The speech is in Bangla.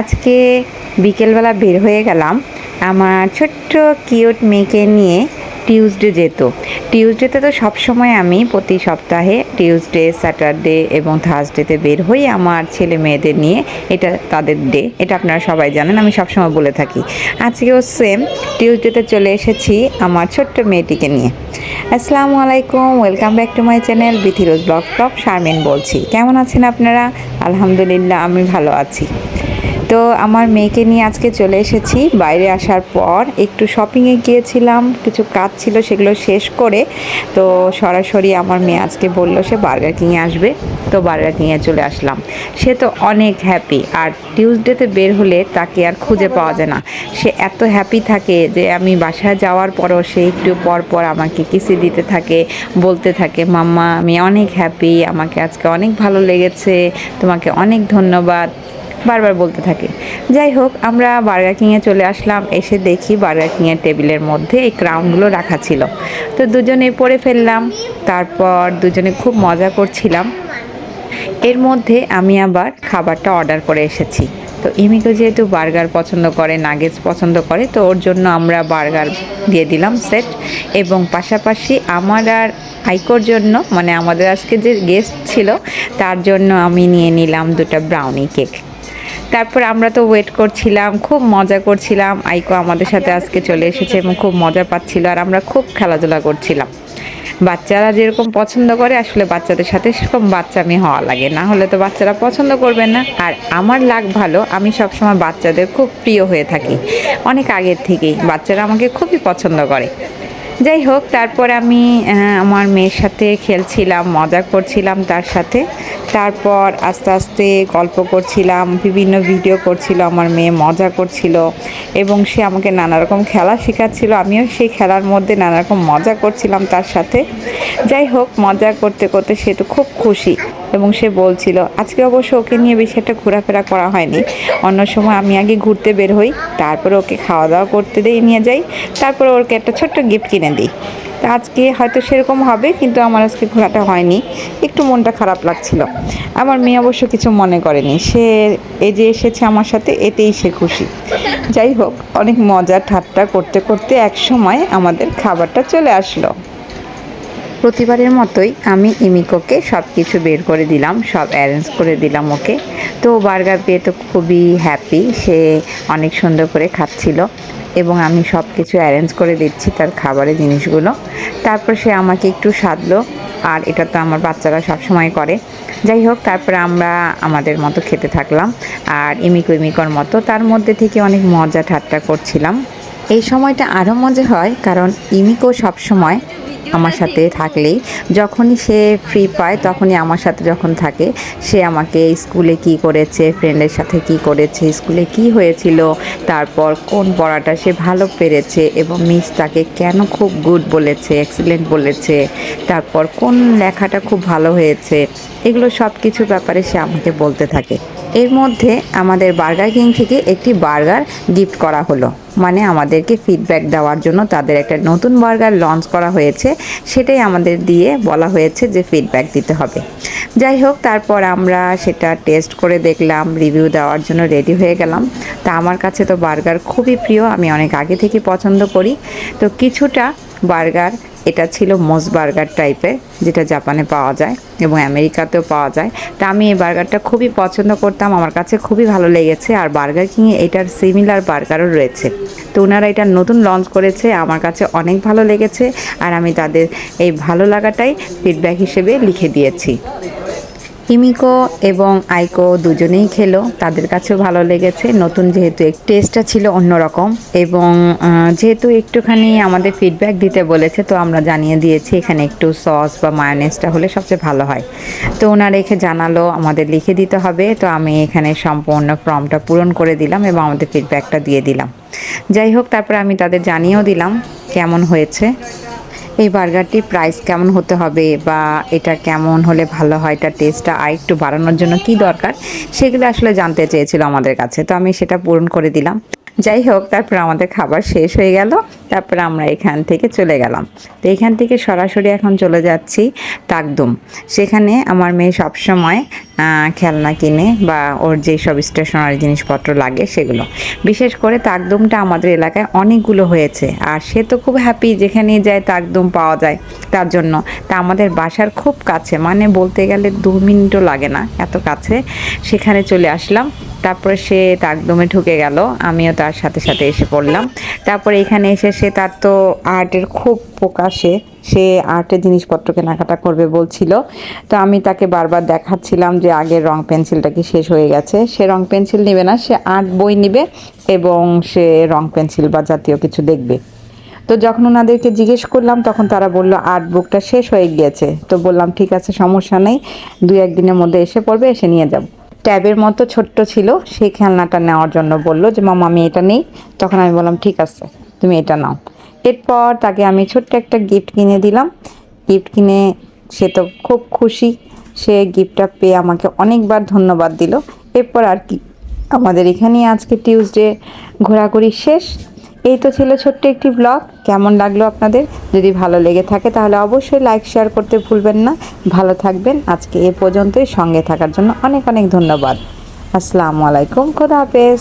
আজকে বিকেলবেলা বের হয়ে গেলাম। আমার ছোট্ট, কিউট মেয়েকে নিয়ে টিউসডে যেত। টিউসডেতে তো সবসময় আমি প্রতি সপ্তাহে টিউসডে, স্যাটারডে এবং থার্সডেতে বের হই আমার ছেলে মেয়েদের নিয়ে। এটা তাদের ডে, এটা আপনারা সবাই জানেন, আমি সবসময় বলে থাকি। আজকেও সেম, টিউসডেতে চলে এসেছি আমার ছোট্ট মেয়েটিকে নিয়ে। আসসালামু আলাইকুম, welcome back to my channel বিথিরোজ blog blog Sharmin বলছি। কেমন আছেন আপনারা? আলহামদুলিল্লাহ, আমি ভালো আছি। তো আমার মেয়েকে নিয়ে আজকে চলে এসেছি। বাইরে আসার পর একটু শপিংয়ে গিয়েছিলাম, কিছু কাজ ছিল সেগুলো শেষ করে তো সরাসরি আমার মেয়ে আজকে বলল সে বার্গার কিনে আসবে। তো বার্গার কিনে চলে আসলাম। সে তো অনেক হ্যাপি আর টিউসডেতে বের হলে তাকে আর খুঁজে পাওয়া যায় না। সে এত হ্যাপি থাকে যে আমি বাসায় যাওয়ার পরও সে একটু পর পর আমাকে কিসি দিতে থাকে, বলতে থাকে, মাম্মা, আমি অনেক হ্যাপি আমাকে আজকে অনেক ভালো লেগেছে, তোমাকে অনেক ধন্যবাদ। বারবার বলতে থাকে। যাই হোক, আমরা বার্গার কিংয়ে চলে আসলাম, এসে দেখি বার্গার কিংয়ের টেবিলের মধ্যে এই ক্রাউনগুলো রাখা ছিল। তো দুজনে পরে ফেললাম, তারপর দুজনে খুব মজা করছিলাম। এর মধ্যে আমি আবার খাবারটা অর্ডার করে এসেছি। তো ইমিকো যেহেতু বার্গার পছন্দ করে, নাগেটস পছন্দ করে, তো ওর জন্য আমরা বার্গার দিয়ে দিলাম সেট। এবং পাশাপাশি আমার আর আইকোর জন্য মানে আমাদের আজকে যে গেস্ট ছিল, তার জন্য আমি নিয়ে নিলাম দুটো ব্রাউনি কেক তারপর আমরা তো ওয়েট করছিলাম, খুব মজা করছিলাম। আইকো আমাদের সাথে আজকে চলে এসেছে এবং খুব মজা পাচ্ছিল আর আমরা খুব খেলাধুলা করছিলাম। বাচ্চারা যেরকম পছন্দ করে, আসলে বাচ্চাদের সাথে সেরকম বাচ্চামি হওয়া লাগে। না হলে তো বাচ্চারা পছন্দ করবে না। আর আমার লাগ ভালো, আমি সবসময় বাচ্চাদের খুব প্রিয় হয়ে থাকি। অনেক আগের থেকেই বাচ্চারা আমাকে খুবই পছন্দ করে। যাই হোক, তারপর আমি আমার মেয়ের সাথে খেলছিলাম, মজা করছিলাম তার সাথে। তারপর আস্তে আস্তে গল্প করছিলাম, বিভিন্ন ভিডিও করছিল, আমার মেয়ে মজা করছিল এবং সে আমাকে নানা রকম খেলা শেখাচ্ছিল। আমিও সেই খেলার মধ্যে নানা রকম মজা করছিলাম তার সাথে। যাই হোক, মজা করতে করতে সে তো খুব খুশি। এবং সে বলছিল, আজকে অবশ্য ওকে নিয়ে বেশি একটা ঘোরাফেরা করা হয়নি। অন্য সময় আমি আগে ঘুরতে বের হই, তারপরে ওকে খাওয়া দাওয়া করতে দিয়ে নিয়ে যাই, তারপরে ওকে একটা ছোট্ট গিফট কিনে দিই। তা আজকে হয়তো সেরকম হবে, কিন্তু আমার আজকে ঘোরাটা হয়নি। একটু মনটা খারাপ লাগছিল। আমার মেয়ে অবশ্য কিছু মনে করেনি। সে এই যে এসেছে আমার সাথে, এতেই সে খুশি। যাই হোক, অনেক মজা, ঠাট্টা করতে করতে এক সময় আমাদের খাবারটা চলে আসলো। প্রতিবারের মতোই আমি ইমিকোকে সব কিছু বের করে দিলাম, সব অ্যারেঞ্জ করে দিলাম ওকে। তো বার্গার পেয়ে তো খুবই হ্যাপি সে অনেক সুন্দর করে খাচ্ছিল এবং আমি সব কিছু অ্যারেঞ্জ করে দিচ্ছি তার খাবারের জিনিসগুলো। তারপর সে আমাকে একটু সাধলো, আর এটা তো আমার বাচ্চারা সব সময় করে। যাই হোক, তারপরে আমরা আমাদের মতো খেতে থাকলাম, আর ইমিকো ইমিকোর মতো। তার মধ্যে থেকে অনেক মজা ঠাট্টা করছিলাম। এই সময়টা আরও মজা হয়, কারণ ইমিকো সবসময় আমার সাথে থাকলেই যখনই সে ফ্রি পায় তখনই আমার সাথে যখন থাকে সে আমাকে স্কুলে কি করেছে ফ্রেন্ডের সাথে কি করেছে স্কুলে কি হয়েছিল তারপর কোন পড়াটা সে ভালো পেরেছে এবং মিস তাকে কেন খুব গুড বলেছে এক্সিলেন্ট বলেছে তারপর কোন লেখাটা খুব ভালো হয়েছে এগুলো সব কিছু ব্যাপারে সে আমাকে বলতে থাকে। এর মধ্যে আমাদের বার্গার কিং থেকে একটি বার্গার গিফট করা হলো। মানে আমাদেরকে ফিডব্যাক দেওয়ার জন্য তাদের একটা নতুন বার্গার লঞ্চ করা হয়েছে। সেটাই আমাদের দিয়ে বলা হয়েছে যে ফিডব্যাক দিতে হবে। যাই হোক, তারপর আমরা সেটা টেস্ট করে দেখলাম রিভিউ দেওয়ার জন্য রেডি হয়ে গেলাম। তা আমার কাছে তো বার্গার খুবই প্রিয়, আমি অনেক আগে থেকে পছন্দ করি। তো কিছুটা বার্গার। এটা ছিল মোজ বার্গার টাইপের, যেটা জাপানে পাওয়া যায় এবং আমেরিকাতেও পাওয়া যায়। তা আমি এই বার্গারটা খুবই পছন্দ করতাম, আমার কাছে খুবই ভালো লেগেছে আর বার্গার কিংয়ে এটার সিমিলার বার্গারও রয়েছে। তো ওনারা এটা নতুন লঞ্চ করেছে, আমার কাছে অনেক ভালো লেগেছে আর আমি তাদের এই ভালো লাগাটাই ফিডব্যাক হিসেবে লিখে দিয়েছি। হিমিকো এবং আইকো দুজনেই খেলো। তাদের কাছেও ভালো লেগেছে। নতুন যেহেতু টেস্টটা ছিল অন্যরকম এবং যেহেতু একটুখানি আমাদের ফিডব্যাক দিতে বলেছে, তো আমরা জানিয়ে দিয়েছি এখানে একটু সস বা মায়োনেজটা হলে সবচেয়ে ভালো হয়। তো ওনারা রেখে জানালো, আমাদের লিখে দিতে হবে। তো আমি এখানে সম্পূর্ণ ফর্মটা পূরণ করে দিলাম এবং আমাদের ফিডব্যাকটা দিয়ে দিলাম। যাই হোক, তারপরে আমি তাদের জানিয়েও দিলাম কেমন হয়েছে। এই বার্গারটির প্রাইস কেমন হতে হবে বা এটা কেমন হলে ভালো হয়, এটা টেস্টটা আর একটু বাড়ানোর জন্য কি দরকার, সেগুলো আসলে জানতে চেয়েছিল আমাদের কাছে। তো আমি সেটা পূরণ করে দিলাম। যাই হোক, তারপর আমাদের খাবার শেষ হয়ে গেল। তারপর আমরা এখান থেকে চলে গেলাম। তো এখান থেকে সরাসরি এখন চলে যাচ্ছি তাকদুম। সেখানে আমার মেয়ে সবসময় খেলনা কিনে বা ওর যেসব স্টেশনারি জিনিসপত্র লাগে সেগুলো। বিশেষ করে তাকদুমটা আমাদের এলাকায় অনেকগুলো হয়েছে। আর সে তো খুব হ্যাপি যেখানে যায় তাকদুম পাওয়া যায় তার জন্য। তা আমাদের বাসার খুব কাছে মানে বলতে গেলে দু মিনিটও লাগে না, এত কাছে। সেখানে চলে আসলাম। তারপরে সে তাকদমে ঢুকে গেল, আমিও তার সাথে সাথে এসে পড়লাম। তারপরে এখানে এসে সে তার তো আর্টের খুব প্রকাশে, সে আর্টের জিনিসপত্র কেনাকাটা করবে বলছিল। তো আমি তাকে বারবার দেখাচ্ছিলাম যে আগের রং পেন্সিলটা কি শেষ হয়ে গেছে। সে রং পেন্সিল নেবে না, সে আর্ট বই নেবে এবং সে রং পেন্সিল বা জাতীয় কিছু দেখবে। তো যখন ওনাদেরকে জিজ্ঞেস করলাম, তখন তারা বলল, আর্ট বুকটা শেষ হয়ে গিয়েছে। তো বললাম, ঠিক আছে, সমস্যা নেই দুই একদিনের মধ্যে এসে পড়বে, এসে নিয়ে যাব। ট্যাবের মতো ছোট্ট ছিল সেই খেলনাটা নেওয়ার জন্য বলল যে, মামা, আমি এটা নেই। তখন আমি বললাম, ঠিক আছে, তুমি এটা নাও। এরপর তাকে আমি ছোট্ট একটা গিফট কিনে দিলাম। গিফট কিনে সে তো খুব খুশি। সে গিফটটা পেয়ে আমাকে অনেকবার ধন্যবাদ দিল। এরপর আর কি, আমাদের এখানেই আজকে টিউসডে ঘোরাঘুরি শেষ। এই তো ছিল ছোট্ট একটি ব্লগ কেমন লাগল আপনাদের? যদি ভালো লেগে থাকে তাহলে অবশ্যই লাইক শেয়ার করতে ভুলবেন না। ভালো থাকবেন। আজকে এ পর্যন্তই। সঙ্গে থাকার জন্য অনেক অনেক ধন্যবাদ। আসসালামু আলাইকুম। খোদা হাফেজ।